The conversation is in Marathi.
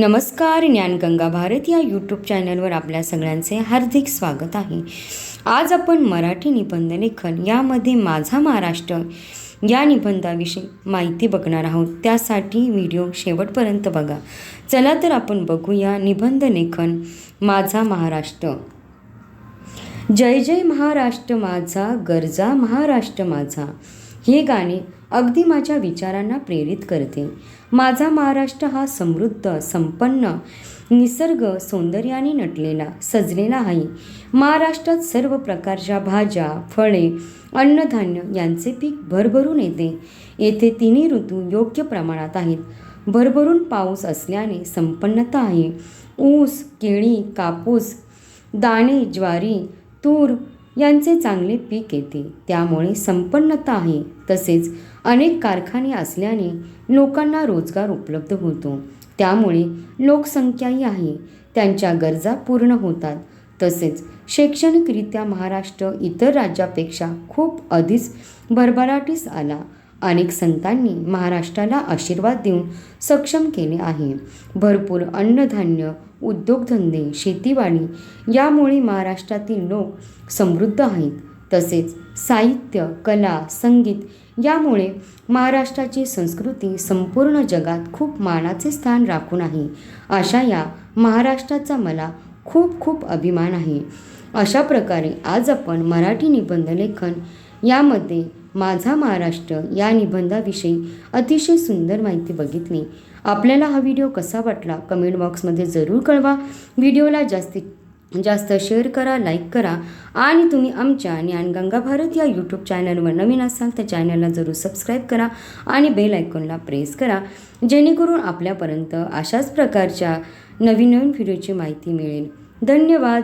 नमस्कार ज्ञानगंगा भारत या यूट्यूब चॅनलवर आपल्या सगळ्यांचे हार्दिक स्वागत आहे. आज आपण मराठी निबंध लेखन यामध्ये माझा महाराष्ट्र या निबंधाविषयी माहिती बघणार आहोत. त्यासाठी व्हिडिओ शेवटपर्यंत बघा. चला तर आपण बघूया निबंध लेखन माझा महाराष्ट्र. जय जय महाराष्ट्र माझा गरजा महाराष्ट्र माझा. हे गाणे अगदी माझ्या विचारांना प्रेरित करते. माझा महाराष्ट्र हा समृद्ध संपन्न निसर्ग सौंदर्याने नटलेला सजलेला आहे. महाराष्ट्रात सर्व प्रकारच्या भाज्या फळे अन्नधान्य यांचे पीक भरभरून येते. येथे तिन्ही ऋतू योग्य प्रमाणात आहेत. भरभरून पाऊस असल्याने संपन्नता आहे. ऊस केळी कापूस दाणे ज्वारी तूर यांचे चांगले पीक येते. त्यामुळे संपन्नता आहे. तसेच अनेक कारखाने असल्याने लोकांना रोजगार उपलब्ध होतो. त्यामुळे लोकसंख्याही आहे. त्यांच्या गरजा पूर्ण होतात. तसेच शैक्षणिकरित्या महाराष्ट्र इतर राज्यापेक्षा खूप अधिक भरभराटीस आला. अनेक संतांनी महाराष्ट्राला आशीर्वाद देऊन सक्षम केले आहे. भरपूर अन्नधान्य उद्योगधंदे शेतीवाडी यामुळे महाराष्ट्रातील लोक समृद्ध आहेत. तसेच साहित्य कला संगीत यामुळे महाराष्ट्राची संस्कृती संपूर्ण जगात खूप मानाचे स्थान राखून आहे. अशा या महाराष्ट्राचा मला खूप खूप अभिमान आहे. अशा प्रकारे आज आपण मराठी निबंध लेखन यामध्ये माझा महाराष्ट्र या निबंधाविषयी अतिशय सुंदर माहिती बघितली. आपल्याला हा व्हिडिओ कसा वाटला कमेंट बॉक्समध्ये जरूर कळवा. व्हिडिओला जास्तीत जास्त शेअर करा लाईक करा आणि तुम्ही आमच्या ज्ञानगंगा भारत या यूट्यूब चॅनलवर नवीन असाल तर चॅनलला जरूर सबस्क्राईब करा आणि बेल आयकॉनला प्रेस करा. जेणेकरून आपल्यापर्यंत अशाच प्रकारच्या नवीन नवीन व्हिडिओची माहिती मिळेल. धन्यवाद.